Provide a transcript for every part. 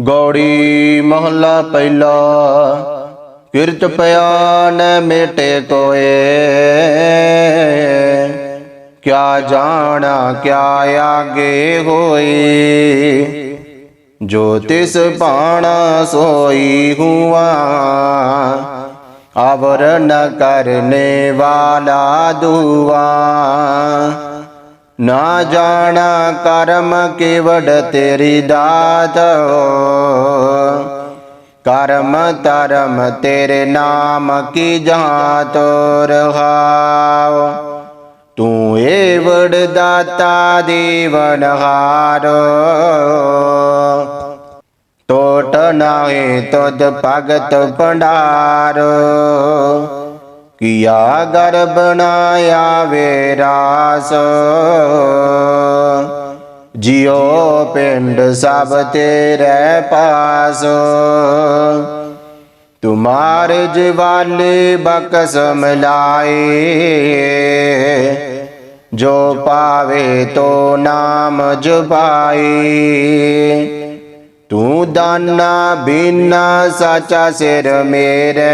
ਗੌੜੀ ਮਹੱਲਾ ਪਹਿਲਾ। ਕਿਰਤ ਪਿਆਨ ਮੇਟੇ ਕੋਏ ਕਿਆ ਜਾਣਾ, ਕਿਆ ਆਗੇ ਹੋਏ। ਜੋ ਤਿਸ ਬਾਣਾ ਸੋਈ ਹੁਆ, ਆਵਰਨ ਕਰਨੇ ਵਾਲਾ ਦੁਆ। ਨਾ ਜਾਣਾ ਕਰਮ ਕੇਵੜ ਤੇਰੀ ਦਾਤ। ਕਰਮ ਧਰਮ ਤੇਰੇ ਨਾਮ ਕੀ ਜਾਤ ਰਹਾਉ। ਤੂੰ ਏ ਵਡ ਦਾਤਾ ਦੇਵਨ ਹਾਰ। ਟੋਟ ਨਾਹੀ ਤੁਧ ਭਗਤ ਭੰਡਾਰ। ਕੀਆ ਗਰ ਬਣਾਇਆ ਵੇ ਰਾਸ। ਜਿਉ ਪਿੰਡ ਸਭ ਤੇਰੇ ਪਾਸ। ਤੁਮਾਰ ਜਵਾਲੇ ਬਕਸ ਮਲਾਏ ਜੋ ਪਾਵੇ ਤੋ ਨਾਮ ਜਪਾਈ ਤੂੰ ਦਾਨਾ ਬਿਨਾ ਸਾਚਾ ਸਿਰ ਮੇਰੇ।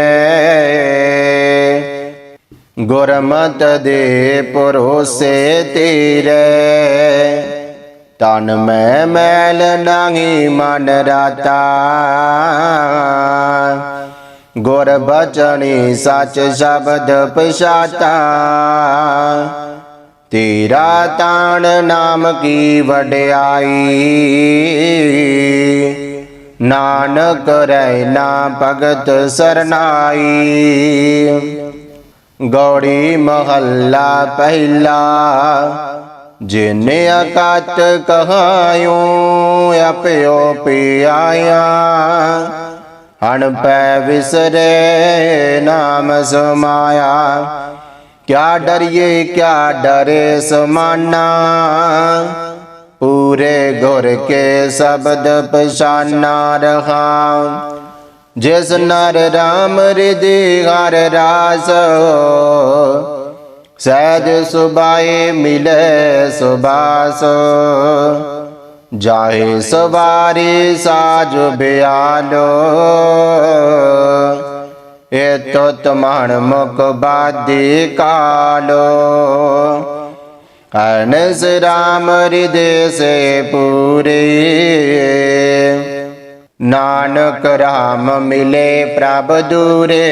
ਗੁਰਮਤ ਦੇ ਪਰੋਸੇ ਤੇਰੇ। ਤਨ ਮੈਂ ਮੈਲ ਨਾਹੀ ਮਨ ਰਾਤਾ। ਗੁਰ ਬਚਣੀ ਸੱਚ ਸ਼ਬਦ ਪਛਾਤਾ। ਤੇਰਾ ਤਾਣ ਨਾਮ ਕੀ ਵਡਿਆਈ। ਨਾਨਕ ਰਹਿ ਨਾ ਭਗਤ ਸਰਨਾਈ। ਗੌੜੀ ਮਹੱਲਾ ਪਹਿਲਾ, ਜਿਨੇ ਅਕਤ ਕਹਾਇਓ ਆਪਿਓ ਪਿਆਇਆ, ਹਣ ਪੈ ਵਿਸਰੇ ਨਾਮ ਸਮਾਇਆ। ਕਿਆ ਡਰਿਏ, ਕਿਆ ਡਰੇ ਸਮਾਨਾ, ਪੂਰੇ ਗੁਰ ਕੇ ਸ਼ਬਦ ਪਛਾਨਾ ਰਹਾ। ਜਿਸ ਨਰ ਰਾਮ ਰਿਦੇ ਹਰ ਰਾਸ, ਸਹਿਜ ਸੁਬਾਏ ਮਿਲੇ ਸੁਬਾਸ ਜਾਹੇ ਸਵਾਰੀ ਸਾਜ ਬਿਆਲੋ ਏ ਤੋਤ ਮਣ ਮੁਖ ਬਾਦੀ ਕਾਲੋ। ਅਨਸ ਰਾਮ ਹਿਰਦੇ ਸੇ ਪੂਰੇ ਨਾਨਕ ਰਾਮ ਮਿਲੇ ਪ੍ਰਭ ਦੂਰੇ।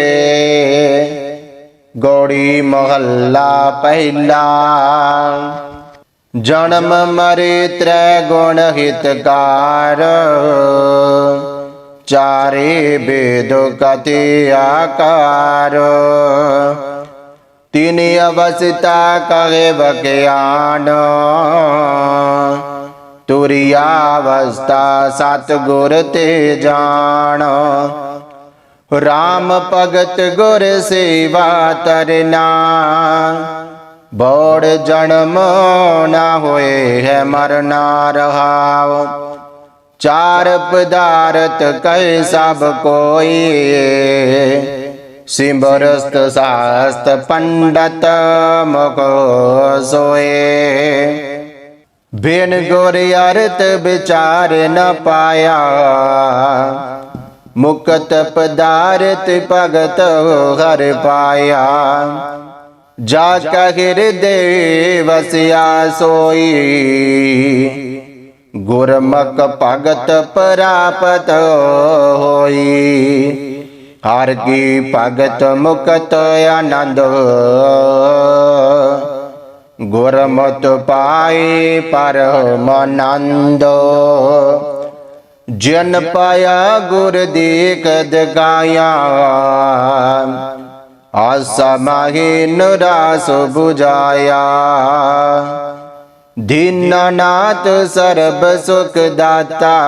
ਗੋੜੀ ਮਹੱਲਾ ਪਹਿਲਾ। ਜਨਮ ਮਰੇ ਤ੍ਰੈ ਗੁਣ ਹਿਤਕਾਰ। ਚਾਰੇ ਬੇਦ ਕਤੇ ਆਕਾਰ। ਤਿਨ ਅਵਸਥਾ ਕਹੇ ਬਕਿਆਨ ਤੁਰਿਆ ਅਵਸਥਾ ਸਤ ਗੁਰ ਤੇ ਜਾਣ। RAM ਭਗਤ ਗੁਰ ਸੇਵਾ ਤਰਨਾ। ਬੋੜ ਜਨਮ ਨਾ ਹੋਏ ਹੈ ਮਰਨਾ ਰਹਾਉ। ਚਾਰ ਪਦਾਰਥ ਕੈ ਸਭ ਕੋਈ ਸਿਮਰਸਤ ਸਾਸਤ ਪੰਡਤ ਮੁਖ ਸੋਏ। ਬਿਨ ਗੁਰ ਅਰਥ ਵਿਚਾਰ ਨ ਪਾਇਆ। ਮੁਕਤ ਪਦਾਰਥ ਭਗਤ ਹਰ ਪਾਇਆ। ਜਾ ਕਾ ਹਿਰਦੇ ਵਸਿਆ ਸੋਈ। ਗੁਰਮੁਖ ਭਗਤ ਪ੍ਰਾਪਤ ਹੋਈ। ਹਰ ਕੀ ਭਗਤ ਮੁਕਤ ਆਨੰਦ ਗੁਰਮਤ ਪਾਏ ਪਰਮਾਨੰਦ। ਜਨ ਪਾਇਆ ਗੁਰ ਕਦ ਗਾਇਆ ਆਸਾ ਮਾਹੀ ਨਰਾਸ 부ਜਾਇਆ ਦੀਨਾਨਾਥ ਸਰਬ ਸੁਖ ਦਾਤਾ।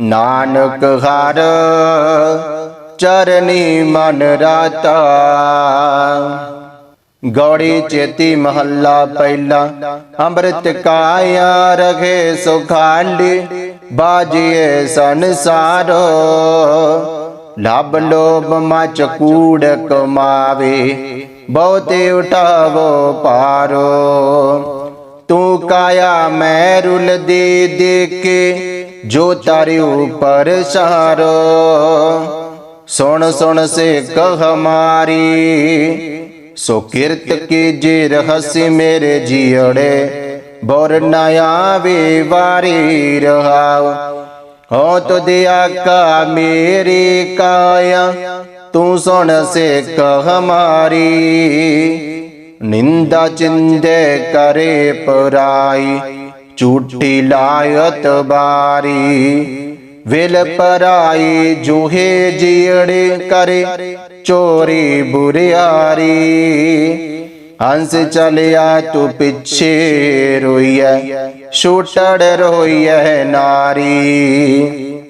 ਨਾਨਕ ਹਰ ਚਰਨੀ ਮਨ ਰਾਤਾ। ਗੌੜੀ ਚੇਤੀ ਮਹੱਲਾ ਪਹਿਲਾ, ਅੰਮ੍ਰਿਤ ਕਾਇਆ ਰਖੇ ਸੁਖਾਂਡੀ, ਬਾਜੀਏ ਸੰਸਾਰੋ। ਲਬ ਲੋਭ ਮਚ ਕੂੜ ਕਮਾਵੇ ਬਹੁਤੇ ਉਠਾਵੋ ਪਾਰੋ ਤੂੰ ਕਾਇਆ ਮੈਂ ਰੁਲ ਦੇ ਦੇ ਜੋ ਤਾਰੇ ਉਪਰ ਸਾਰੋ। ਸੁਣ ਸੁਣ ਸਿੱਖ ਹਮਾਰੀ ਸੋ ਕਿਰਤ ਕੀ ਜੇ ਰਹਸੀ ਮੇਰੇ ਜੀੜੇ ਬੋਰ ਨਾ ਆਵੇ ਵਾਰੀ ਰਹਾਉ। ਹੋ ਤੁਧ ਆਕਾ ਮੇਰੀ ਕਾਇਆ, ਤੂੰ ਸੁਣ ਸਿੱਖ ਹਮਾਰੀ। ਨਿੰਦਾ ਚਿੰਦੇ ਕਰੇ ਪਰਾਈ, ਝੂਠੀ ਲਾਇਤ ਬਾਰੀ। ਵਿਲ ਪਰਾਈ ਜੂਹੇ ਜੀੜੇ ਕਰੇ, ਚੋਰੀ ਬੁਰਿਆਰੀ। ਹੰਸ ਚਲਿਆ ਤੂੰ ਪਿੱਛੇ ਰੋਈਐ, ਛੂਟੜ ਰੋਈਐ ਨਾਰੀ।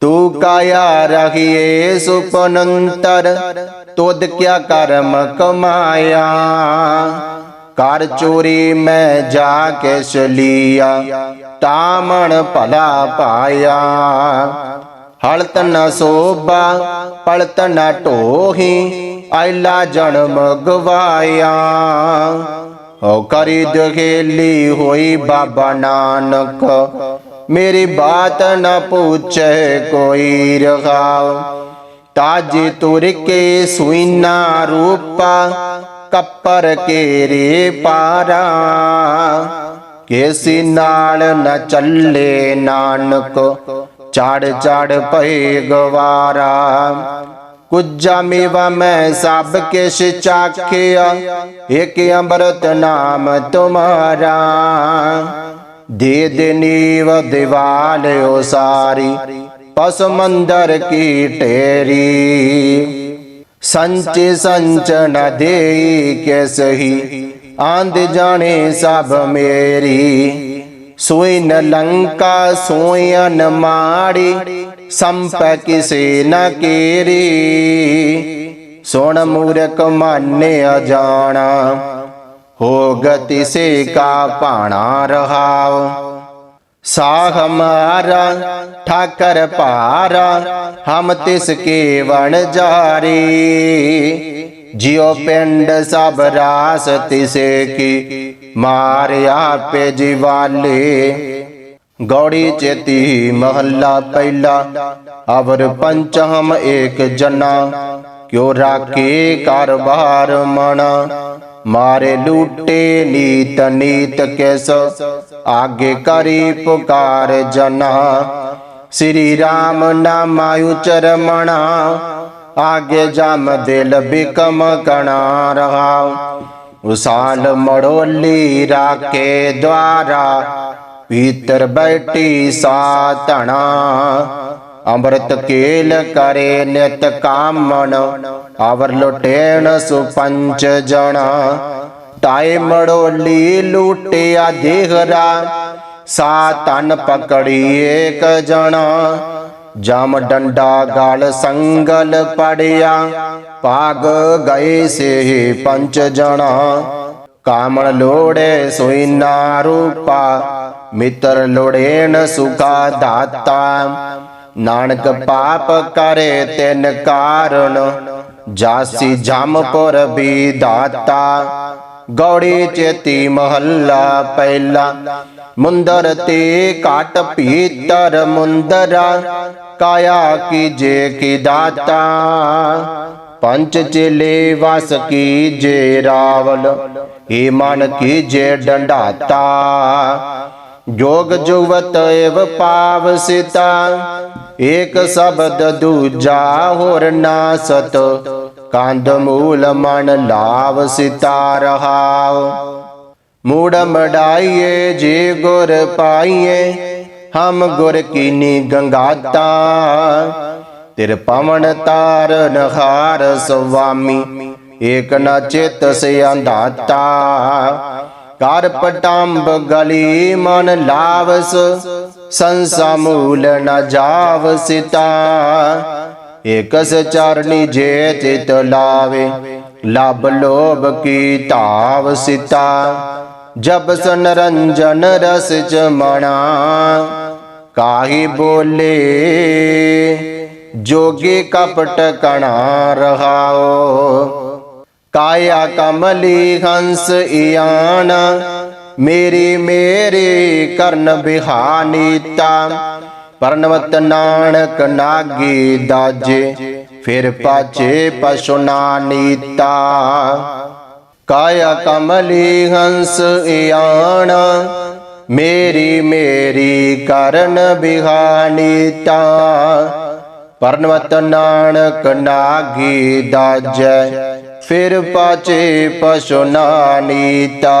ਤੂੰ ਕਾਇਆ ਰਹੀਏ ਸੁਪਨੰਤਰ, ਤੁਧ ਕਿਆ ਕਰਮ ਕਮਾਇਆ। ਕਰ ਚੋਰੀ ਮੈਂ ਜਾ ਕੇ ਸਲੀਆ, ਤਾਮਣ ਭਲਾ ਪਾਇਆ। ਹਲਤ ਨ ਸੋਬਾ ਪਲਤ ਨ ਢੋਹੀ, ਆਇਲਾ ਜਨਮ ਗਵਾਇਆ ਓ ਕਰੀ ਦਖੇਲੀ ਹੋਈ ਬਾਬਾ ਨਾਨਕ, ਮੇਰੀ ਬਾਤ ਨ ਪੁੱਛੇ ਕੋਈ ਰਹਾਉ ਤਾਜੇ ਤੁਰ ਕੇ ਸੁਈਨਾ ਰੂਪਾ ਕੱਪਰ ਕੇ ਪਾਰਾ, ਕੇਸੀ ਨਾਲ ਨ ਚੱਲੇ ਨਾਨਕ, ਚੜ ਚੜ ਪਏ ਗਵਾਰਾ। ਕੁਜਾ ਮੇਵਾ ਮੈਂ ਸਭ ਕਿਛ ਚਾਖਿਆ, ਇਕ ਅੰਮ੍ਰਿਤ ਨਾਮ ਤੁਮਾਰਾ। ਦੇ ਦੇ ਨੀਵ ਦਿਵਾਲ ਉਸਾਰੀ, ਪਸ ਮੰਦਰ ਕੀ ਢੇਰੀ ਸੰਚ ਸੰਚ ਨ ਦੇਈ ਕੇ ਸਹੀ। ਆਂਦ ਜਾਣੇ ਸਭ ਮੇਰੀ। ਸੋਈ ਨ ਲੰਕਾ ਸੋਇਆ ਨ ਮਾੜੀ। ਸੰਪ ਕਿਸੇ ਨ ਕੀਰੀ। ਸੋਣ ਮੂਰਖ ਮਾਨਿਆ ਜਾਣਾ ਹੋ ਗਤੀ ਸੇ ਕਾ ਪਾਣਾ ਰਹਾਉ। ਸਾਹ ਹਮਾਰਾ ਠਾਕਰ ਭਾਰਾ, ਹਮ ਤਿਸ ਕੇ ਵਣ ਜਾਰੇ। ਜਿਉ ਪਿੰਡ ਸਭ ਰਾਸ ਤਿਸੇ ਕੀ ਮਾਰਿਆ ਪੇ ਜਿਵਾਲੇ। ਗੌੜੀ ਚੇਤੀ ਮਹੱਲਾ ਪਹਿਲਾ, ਅਵਰ ਪੰਚਮ ਏਕ ਜਨਾ। ਕਿਉ ਰਾਖੇ ਕਾਰਬਾਰ ਮਣਾ ਮਾਰੇ ਲੂਟੇ ਨੀਤ ਨੀਤ ਕੈਸੋ। ਆਗੇ ਕਰੀ ਪੁਕਾਰ ਜਨਾ। ਸ੍ਰੀ ਰਾਮ ਨਾਮ ਉਚਰਮਣਾ ਆਗੇ ਜਮ ਦਿਲ ਬਿਕਮ ਕਣਾ ਰਹਾ। ਉਸਾਲ ਮੜੋਲੀ ਰਾਕੇ ਦਵਾਰਾ ਪੀਤਰ ਬੈਠੀ ਸਾਤਣਾ ਅੰਮ੍ਰਿਤ ਕੇਲ ਕਰੇ ਨਿਤ ਕਾਮਣ। ਅਵਰ ਲੁਟੇਣ ਸੁਪੰਚ ਜਣਾ। ਤਾਏ ਮੜੋਲੀ ਲੂਟਿਆ ਦੇਹਰਾ ਸਾ ਤਨ ਪਕੜੀ ਏਕ ਜਣਾ। ਜਮ ਡੰਡਾ ਗਾਲ ਸੰਗਲ ਪੜਿਆ, ਭਾਗ ਗਏ ਸੇ ਪੰਚ ਜਣਾ। ਕਾਮਣ ਲੋੜੇ ਸੋਈ ਨਾ ਰੂਪਾ, ਮਿੱਤਰ ਲੋੜੇਣ ਸੁਖਾ ਦਾਤਾ। ਨਾਨਕ ਪਾਪ ਕਰੇ ਤਿਨ ਕਾਰਨ, ਜਾਸੀ ਜਮਪੁਰ ਵੀ ਦਾਤਾ। ਗੌੜੀ ਚੇਤੀ ਮਹੱਲਾ ਪਹਿਲਾ। ਮੁੰਦਰ ਤੇ ਕਾਟ ਪੀਤਰ ਮੁੰਦਰਾ। ਕਾਇਆ ਕੀਜੇ ਕੀ ਦਾਤਾ। ਪੰਚ ਚੇਲੇ ਵਸ ਕੀਜੇ ਰਾਵਲ। ਏ ਮਨ ਕੀਜੇ ਡੰਡਾਤਾ। ਜੋਗ ਜੁਗਤ ਏਵ ਪਾਵ ਸਿਤਾ। ਏਕ ਸ਼ਬਦ ਦੂਜਾ ਹੋਰ ਨਾ ਸਤ ਕੰਧ ਮੂਲ ਮਨ ਲਾਵ ਸਿਤਾ ਰਹਾਉ ਮੂੜ ਮੜਾਈਏ ਜੇ ਗੁਰ ਪਾਈਏ ਹਮ ਗੁਰ ਕੀਨੀ ਗੰਗਾਤਾ ਤਿਰ ਪਵਨ ਤਾਰ ਨਖਾਰ ਸੁਆਮੀ ਏਕ ਨ ਚਿਤ ਸਿਆੰਦਾਤਾ ਕਰ ਪਟੰਬ ਗਲੀ ਮਨ ਲਾਵਸ ਸੰਸਾ ਮੂਲ ਨ ਜਾਵ ਸਿਤਾ ਏਕਸ ਚਰਨੀ ਜੇ ਚਿਤ ਲਾਵੇ, ਲਬ ਲੋਭ ਕੀ ਧਾਵ ਸਿਤਾ। ਜਬ ਸਨ ਰੰਜਨ ਰਸ ਚਮਣਾ ਕਾਹੀ ਬੋਲੇ? ਜੋਗੀ ਕਪਟ ਕਣਾ ਰਹਾਓ। ਕਾਇਆ ਕਮਲੀ ਹੰਸ ਇਆਨ ਮੇਰੀ ਮੇਰੀ ਕਰਨ ਬਿਹਾਨੀਤਾ। ਪਰਨਵਤ ਨਾਨਕ ਨਾਗੀ ਦਾਜੇ, ਫਿਰ ਪਾਛੇ ਪਸ਼ੁਨਾ ਨੀਤਾ ਕਾਇਆ ਕਮਲੀ ਹੰਸ ਇਆਣਾ, ਮੇਰੀ ਮੇਰੀ ਕਰਨ ਬਿਹਾਨੀ ਤਾ। ਪਰਨਵਤ ਨਾਨਕ ਨਾਗੀ ਦਾਜੈ, ਫਿਰ ਪਾਛੇ ਪਸ਼ੁਨਾ ਨੀਤਾ